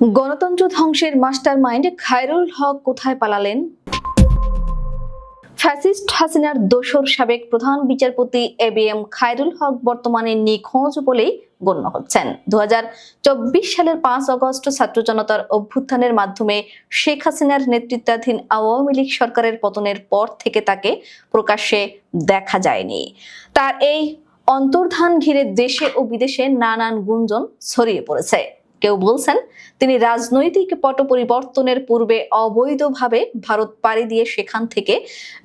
গণতন্ত্র ধ্বংসের master mind Khairul হক কোথায় পালালেন? ফ্যাসিস্ট হাসিনার দোসর সাবেক প্রধান বিচারপতি A B M Khairul Haque বর্তমানে নিখোঁজ বলেই গণ্য হচ্ছেন। দু হাজার চব্বিশ সালের পাঁচ অগস্ট ছাত্র জনতার অভ্যুত্থানের মাধ্যমে শেখ হাসিনার নেতৃত্বাধীন আওয়ামী লীগ সরকারের পতনের পর থেকে তাকে প্রকাশ্যে দেখা যায়নি। তার এই অন্তর্ধান ঘিরে দেশে ও বিদেশে নানান গুঞ্জন ছড়িয়ে পড়েছে। কেউ বলছেন, তিনি রাজনৈতিক পট পরিবর্তনের পূর্বে অবৈধভাবে ভারত পাড়ি দিয়ে সেখান থেকে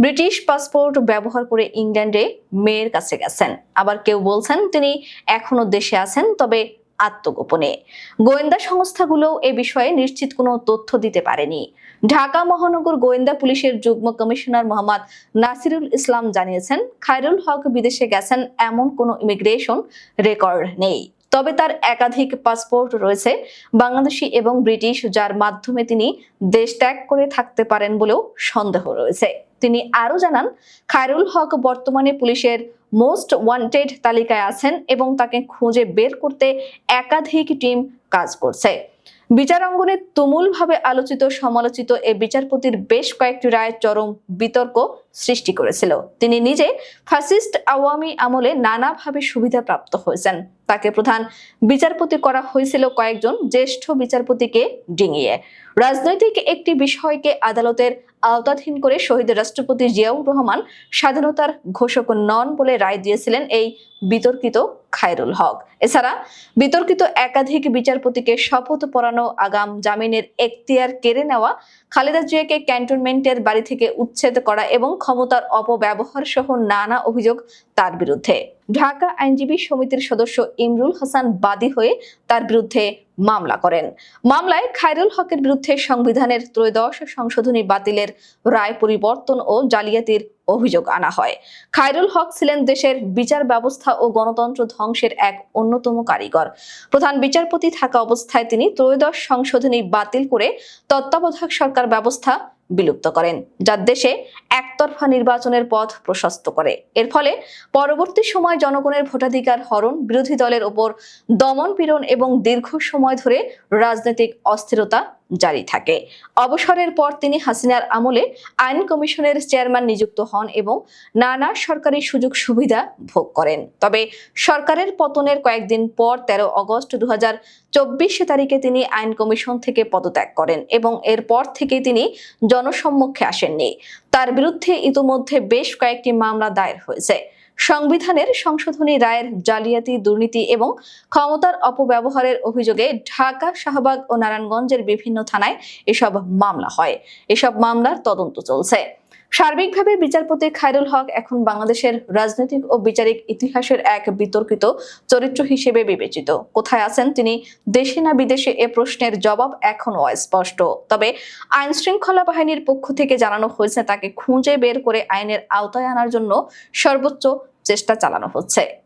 ব্রিটিশ পাসপোর্ট ব্যবহার করে ইংল্যান্ডে মেয়ের কাছে গেছেন। আবার কেউ বলছেন, তিনি এখনও দেশে আছেন, তবে আত্মগোপনে। গোয়েন্দা সংস্থাগুলো এ বিষয়ে নিশ্চিত কোনো তথ্য দিতে পারেনি। ঢাকা মহানগর গোয়েন্দা পুলিশের যুগ্ম কমিশনার মোহাম্মদ নাসিরুল ইসলাম জানিয়েছেন, খায়রুল হক বিদেশে গেছেন, এমন কোনো ইমিগ্রেশন রেকর্ড নেই। তবে তার একাধিক পাসপোর্ট রয়েছে। বাংলাদেশি এবং ব্রিটিশ, যার মাধ্যমে তিনি দেশ ত্যাগ করে থাকতে পারেন বলেও সন্দেহ রয়েছে। তিনি আরও জানান, খায়রুল হক বর্তমানে পুলিশের মোস্ট ওয়ান্টেড তালিকায় আছেন এবং তাকে খুঁজে বের করতে একাধিক টিম কাজ করছে। বিচার অঙ্গনে তুমুলভাবে আলোচিত, সমালোচিত এ বিচারপতির বেশ কয়েকটি রায় চরম বিতর্ক সৃষ্টি করেছিল। তিনি নিজে ফাসিস্ট আওয়ামী আমলে নানাভাবে সুবিধা প্রাপ্ত হয়েছেন। তাকে প্রধান বিচারপতি করা হয়েছিল কয়েকজন জ্যেষ্ঠ বিচারপতিকে ডিঙিয়ে। রাজনৈতিক একটি বিষয়কে আদালতের আওতাধীন করে শহীদ রাষ্ট্রপতি জিয়াউর রহমান স্বাধীনতার ঘোষক নন বলে রায় দিয়েছিলেন এই বিতর্কিত খায়রুল হক। এছাড়া বিতর্কিত একাধিক বিচারপতিকে শপথ পড়ানো আগাম জামিনের এখতিয়ার কেড়ে নেওয়া, খালেদা জিয়াকে ক্যান্টনমেন্টের বাড়ি থেকে উচ্ছেদ করা এবং ক্ষমতার অপব্যবহার সহ নানা অভিযোগ তার বিরুদ্ধে। ঢাকা আইনজীবী সমিতির সদস্য ইমরুল হাসান বাদী হয়ে তার বিরুদ্ধে মামলা করেন। মামলায় খায়রুল হকের বিরুদ্ধে সংবিধানের ত্রয়োদশ সংশোধনী বাতিলের রায় পরিবর্তন ও জালিয়াতির অভিযোগ আনা হয়। খায়রুল হক ছিলেন দেশের বিচার ব্যবস্থা ও গণতন্ত্র ধ্বংসের এক অন্যতম কারিগর। প্রধান বিচারপতি থাকা অবস্থায় তিনি ত্রয়োদশ সংশোধনী বাতিল করে তত্ত্বাবধায়ক সরকার ব্যবস্থা বিলুপ্ত করেন, যা দেশে একতরফা নির্বাচনের পথ প্রশস্ত করে। এর ফলে পরবর্তী সময় জনগণের ভোটাধিকার হরণ, বিরোধী দলের ওপর দমন পীড়ন এবং দীর্ঘ সময় ধরে রাজনৈতিক অস্থিরতা জারি থাকে। অবসরের পর তিনি হাসিনার আমলে আইন কমিশনের চেয়ারম্যান নিযুক্ত হন এবং নানা সরকারি সুযোগ সুবিধা ভোগ করেন। তবে সরকারের পতনের কয়েকদিন পর তেরো অগস্ট দু হাজার চব্বিশ তারিখে তিনি আইন কমিশন থেকে পদত্যাগ করেন এবং এরপর থেকে তিনি জনসম্মুখে আসেননি। তার বিরুদ্ধে ইতোমধ্যে বেশ কয়েকটি মামলা দায়ের হয়েছে। সংবিধানের সংশোধনী রায়ের জালিয়াতি, দুর্নীতি এবং ক্ষমতার অপব্যবহারের অভিযোগে ঢাকা, শাহবাগ ও নারায়ণগঞ্জের বিভিন্ন থানায় এসব মামলা হয়। এসব মামলার তদন্ত চলছে। সার্বিকভাবে বিচারপতি খায়রুল হক এখন বাংলাদেশের রাজনৈতিক ও বিচারিক ইতিহাসের এক বিতর্কিত চরিত্র হিসেবে বিবেচিত। কোথায় আছেন তিনি? দেশে না বিদেশে এ প্রশ্নের জবাব এখনও অস্পষ্ট। তবে আইন শৃঙ্খলা বাহিনীর পক্ষ থেকে জানানো হয়েছে তাকে খুঁজে বের করে আইনের আওতায় আনার জন্য সর্বোচ্চ চেষ্টা চালানো হচ্ছে।